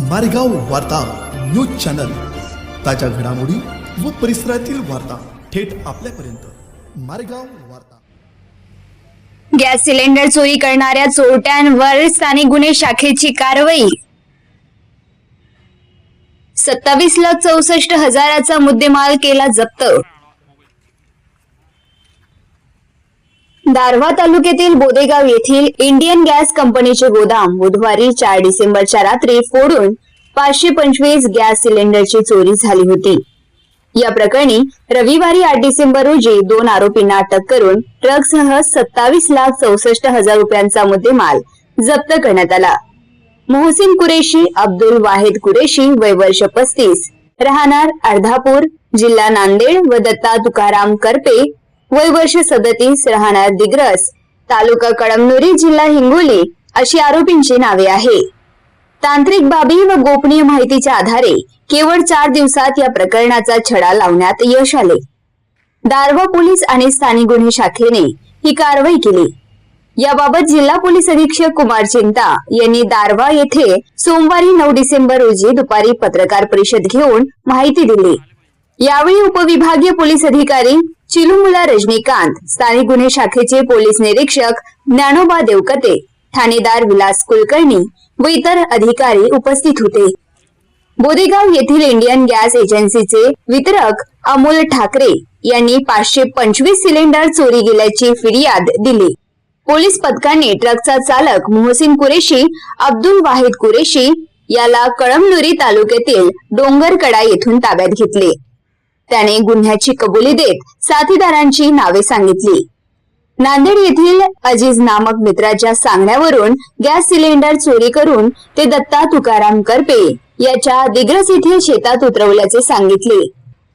मारेगाव वार्ता news channel. ताज्या घडामोडी व परिसरातील वार्ता थेट आपल्यापर्यंत. मारेगाव वार्ता. गॅस सिलेंडर चोरी करणाऱ्या चोरट्यांवर स्थानिक गुन्हे शाखेची कारवाई. सत्तावीस लाख चौसष्ट हजाराचा मुद्देमाल केला जप्त. दारव्हा तालुक्यातील बोदेगाव येथील इंडियन गॅस कंपनीचे गोदाम बुधवारी चार डिसेंबरच्या रात्री फोडून पाचशे पंचवीस गॅस सिलेंडरची चोरी झाली होती. या प्रकरणी रविवारी आठ डिसेंबर रोजी दोन आरोपींना अटक करून ट्रकसह सत्तावीस लाख चौसष्ट हजार रुपयांचा मुद्देमाल जप्त करण्यात आला. मोहसिन कुरेशी अब्दुल वाहिद कुरेशी वय वर्ष पस्तीस राहणार अर्धापूर जिल्हा नांदेड व दत्ता तुकाराम करपे वय वर्ष सदतीस राहणार दिग्रस. तालुका कळमनुरी जिल्हा हिंगोली अशी आरोपींची नावे आहे. तांत्रिक बाबी व गोपनीय माहितीच्या आधारे केवळ चार दिवसात या प्रकरणाचा छडा लावण्यात यश आले. दारवा पोलीस आणि स्थानिक गुन्हे शाखेने ही कारवाई केली. याबाबत जिल्हा पोलीस अधीक्षक कुमार चिंता यांनी दारवा येथे सोमवारी नऊ डिसेंबर रोजी दुपारी पत्रकार परिषद घेऊन माहिती दिली. यावेळी उपविभागीय पोलीस अधिकारी चिलुमुला रजनीकांत स्थानिक गुन्हे शाखेचे पोलीस निरीक्षक ज्ञानोबा देवकते ठाणेदार विलास कुलकर्णी व इतर अधिकारी उपस्थित होते. बोदेगाव येथील इंडियन गॅस एजन्सीचे वितरक अमोल ठाकरे यांनी पाचशे पंचवीस सिलेंडर चोरी गेल्याची फिर्याद दिली. पोलीस पथकाने ट्रकचा चालक मोहसिन कुरेशी अब्दुल वाहिद कुरेशी याला कळमनुरी तालुक्यातील डोंगरकडा येथून ताब्यात घेतले. त्याने गुन्ह्याची कबुली देत साथीदारांची नावे सांगितली. नांदेड येथील अजीज नामक मित्राच्या सांगण्यावरून गॅस सिलेंडर चोरी करून ते दत्ता तुकाराम करपे याच्या दिग्रस येथील शेतात उतरवल्याचे सांगितले.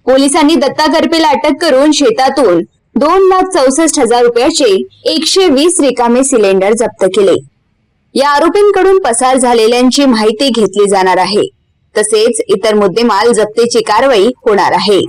पोलिसांनी दत्ता करपेला अटक करून शेतातून दोन लाख चौसष्ट हजार रुपयाचे एकशे वीस रिकामे सिलेंडर जप्त केले. या आरोपींकडून पसार झालेल्यांची माहिती घेतली जाणार आहे. तसेच इतर मुद्देमाल जप्तीची कारवाई होणार आहे.